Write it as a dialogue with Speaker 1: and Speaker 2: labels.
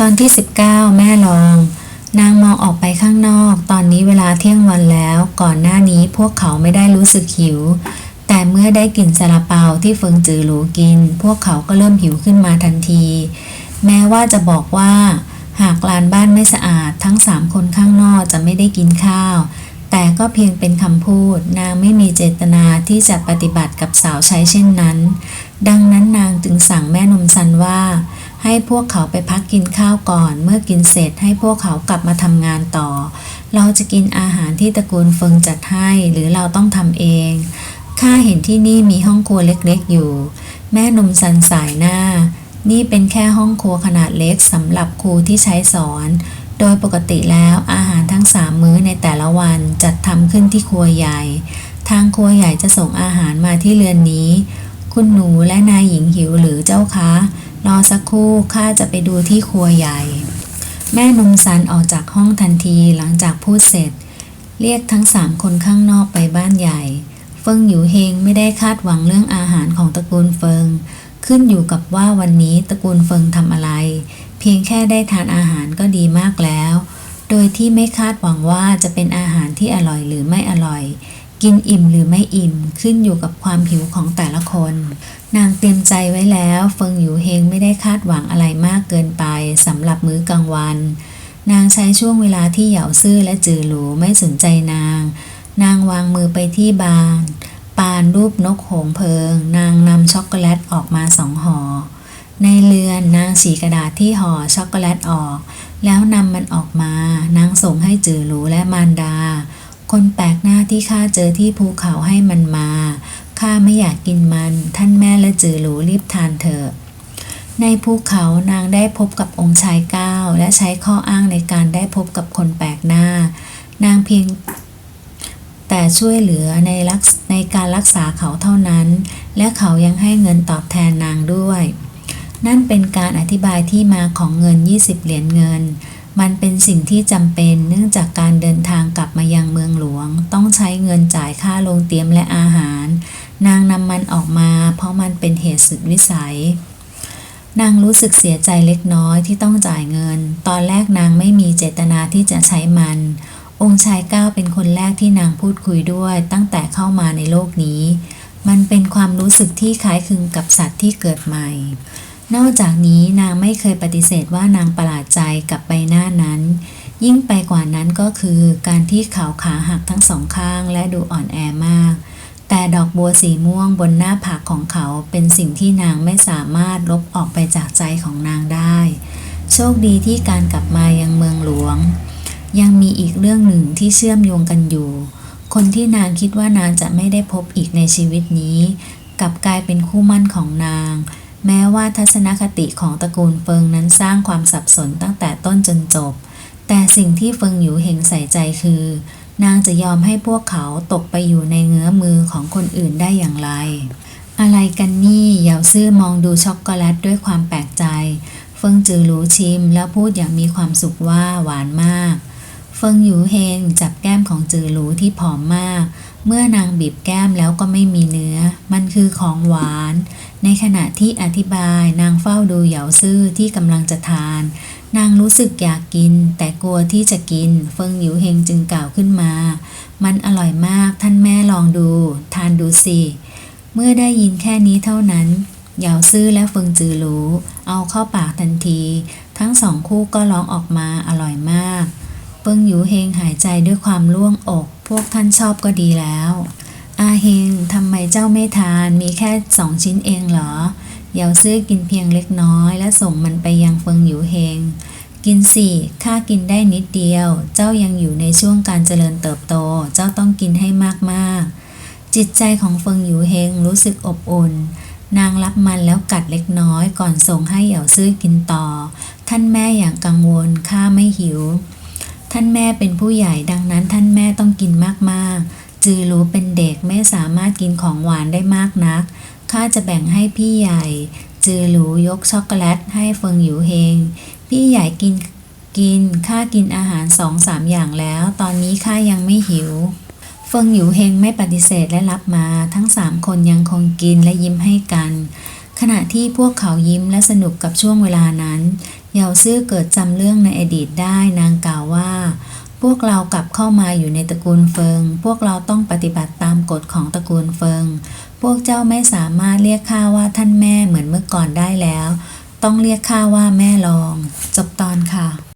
Speaker 1: ตอนที่ 19 แม่ลอง นางมองออกไปข้างนอก ตอนนี้เวลาเที่ยงวันแล้ว ก่อนหน้านี้พวกเขาไม่ได้รู้สึกหิว แต่เมื่อได้กลิ่นซาลาเปาที่เฟิงจือหลูกิน พวกเขาก็เริ่มหิวขึ้นมาทันที แม้ว่าจะบอกว่า หากลานบ้านไม่สะอาด ทั้งสามคนข้างนอกจะไม่ได้กินข้าว แต่ก็เพียงเป็นคำพูด นางไม่มีเจตนาที่จะปฏิบัติกับสาวใช้เช่นนั้น ดังนั้นนางจึงสั่งแม่นมซันว่า ให้พวกเขาไปพักกินข้าวก่อน เมื่อกินเสร็จให้พวกเขากลับมาทำงานต่อ เราจะกินอาหารที่ตระกูลเฟิงจัดให้หรือเราต้องทำเอง ข้าเห็นที่นี่มีห้องครัวเล็กๆอยู่ แม่นมซันสายหน้า นี่เป็นแค่ห้องครัวขนาดเล็กสำหรับครูที่ใช้สอน โดยปกติแล้วอาหารทั้งสามมื้อในแต่ละวันจัดทำขึ้นที่ครัวใหญ่ ทางครัวใหญ่จะส่งอาหารมาที่เรือนนี้ คุณหนูและนายหญิงหิวหรือเจ้าคะ รอสักครู่ข้าจะไปดูที่ครัวใหญ่ แม่นมซันออกจากห้องทันทีหลังจากพูดเสร็จ เรียกทั้งสามคนข้างนอกไปบ้านใหญ่ เฟิงหยูเฮงไม่ได้คาดหวังเรื่องอาหารของตระกูลเฟิง ขึ้นอยู่กับว่าวันนี้ตระกูลเฟิงทำอะไร เพียงแค่ได้ทานอาหารก็ดีมากแล้ว โดยที่ไม่คาดหวังว่าจะเป็นอาหารที่อร่อยหรือไม่อร่อย กินอิ่มหรือไม่อิ่มขึ้นอยู่กับความหิวของแต่ละคน นางเตรียมใจไว้แล้วเฟิงหยูเฮงไม่ได้คาดหวังอะไรมากเกินไปสำหรับมื้อกลางวัน นางใช้ช่วงเวลาที่เหยาซื่อและจือหลูไม่สนใจนาง นางวางมือไปที่บาน ปานรูปนกโหงเพลิง นางนำช็อกโกแลตออกมาสองห่อ ในเรือนนางสีกระดาษที่ห่อช็อกโกแลตออก แล้วนำมันออกมานางส่งให้จือหลูและมารดา คนแปลกหน้าที่ข้าเจอที่ภูเขาให้มันมา ข้าไม่อยากกินมัน ท่านแม่และจือหลูรีบทานเถอะ ในภูเขานางได้พบกับองค์ชายเก้าและใช้ข้ออ้างในการได้พบกับคนแปลกหน้า นางเพียงแต่ช่วยเหลือในรักในการรักษาเขาเท่านั้น และเขายังให้เงินตอบแทนนางด้วย นั่นเป็นการอธิบายที่มาของเงิน 20 เหรียญเงิน มันเป็นสิ่งที่จำเป็นเนื่องจากการเดินทางกลับมายังเมืองหลวง ต้องใช้เงินจ่ายค่าโรงเตรียมและอาหาร นางนำมันออกมา เพราะมันเป็นเหตุสุดวิสัย นางรู้สึกเสียใจเล็กน้อยที่ต้องจ่ายเงิน ตอนแรกนางไม่มีเจตนาที่จะใช้มัน องค์ชายก้าวเป็นคนแรกที่นางพูดคุยด้วย ตั้งแต่เข้ามาในโลกนี้ มันเป็นความรู้สึกที่คล้ายคลึงกับสัตว์ที่เกิดใหม่ นอกจากนี้นางไม่เคยปฏิเสธว่านางประหลาดใจกับใบหน้านั้น ยิ่งไปกว่านั้นก็คือการที่เขาขาหักทั้งสองข้างและดูอ่อนแอมาก แต่ดอกบัวสีม่วงบนหน้าผากของเขาเป็นสิ่งที่นางไม่สามารถลบออกไปจากใจของนางได้ โชคดีที่การกลับมายังเมืองหลวง ยังมีอีกเรื่องหนึ่งที่เชื่อมโยงกันอยู่ คนที่นางคิดว่านางจะไม่ได้พบอีกในชีวิตนี้ กลับกลายเป็นคู่มั่นของนาง แม้ว่าทัศนคติของตระกูลเฟิงนั้นสร้างความสับสนตั้งแต่ต้นจนจบ แต่สิ่งที่เฟิงหยูเฮงใส่ใจคือ นางจะยอมให้พวกเขาตกไปอยู่ในเงื้อมือของคนอื่นได้อย่างไร อะไรกันนี่เหยาซื่อมองดูช็อกโกแลตด้วยความแปลกใจ เฟิงจือหลูชิมแล้วพูดอย่างมีความสุขว่าหวานมาก เฟิงหยูเฮงจับแก้มของจือหลูที่ผอมมาก เมื่อนางบีบแก้มแล้วก็ไม่มีเนื้อ มันคือของหวาน ในขณะที่อธิบายนางเฝ้าดูเหยาซื่อที่กำลังจะทาน นางรู้สึกอยากกิน แต่กลัวที่จะกิน เฟิงหยูเฮงจึงกล่าวขึ้นมา มันอร่อยมากท่านแม่ลองดู ทานดูสิ เมื่อได้ยินแค่นี้เท่านั้น เหยาซื่อและเฟิงจือหลูเอาเข้าปากทันที ทั้งสองคู่ก็ร้องออกมาอร่อยมาก เฟิงหยูเฮงหายใจด้วยความร่วงอก พวกท่านชอบก็ดีแล้ว อาเฮงทำไมเจ้าไม่ทานมีแค่สองชิ้นเองเหรอเหยาซื่อกินเพียงเล็กน้อย และส่งมันไปยังเฟิงหยูเฮง กินสิข้ากินได้นิดเดียว เจ้ายังอยู่ในช่วงการเจริญเติบโต เจ้าต้องกินให้มากๆ จิตใจของเฟิงหยูเฮงรู้สึกอบอุ่น นางรับมันแล้วกัดเล็กน้อย ก่อนส่งให้เหยาซื่อกินต่อ ท่านแม่อย่างกังวลข้าไม่หิว ท่านแม่เป็นผู้ใหญ่ดังนั้นท่านแม่ต้องกินมากๆ จือรู้เป็นเด็กไม่สามารถกินของหวานได้มากนัก ข้าจะแบ่งให้พี่ใหญ่ จือหลูยกช็อกโกแลตให้เฟิงหยูเฮง พี่ใหญ่กินกิน ข้ากินอาหารสองสามอย่างแล้ว ตอนนี้ข้ายังไม่หิว เฟิงหยูเฮงไม่ปฏิเสธและรับมา ทั้งสามคนยังคงกินและยิ้มให้กัน ขณะที่พวกเขายิ้มและสนุกกับช่วงเวลานั้น เหยาซื่อเกิดจำเรื่องในอดีตได้นางกล่าวว่า พวกเรากลับเข้ามาอยู่ในตระกูลเฟิง พวกเราต้องปฏิบัติตามกฎของตระกูลเฟิง พวกเจ้าไม่สามารถเรียกข้าว่าท่านแม่เหมือนเมื่อก่อนได้แล้ว ต้องเรียกข้าว่าแม่รอง จบตอนค่ะ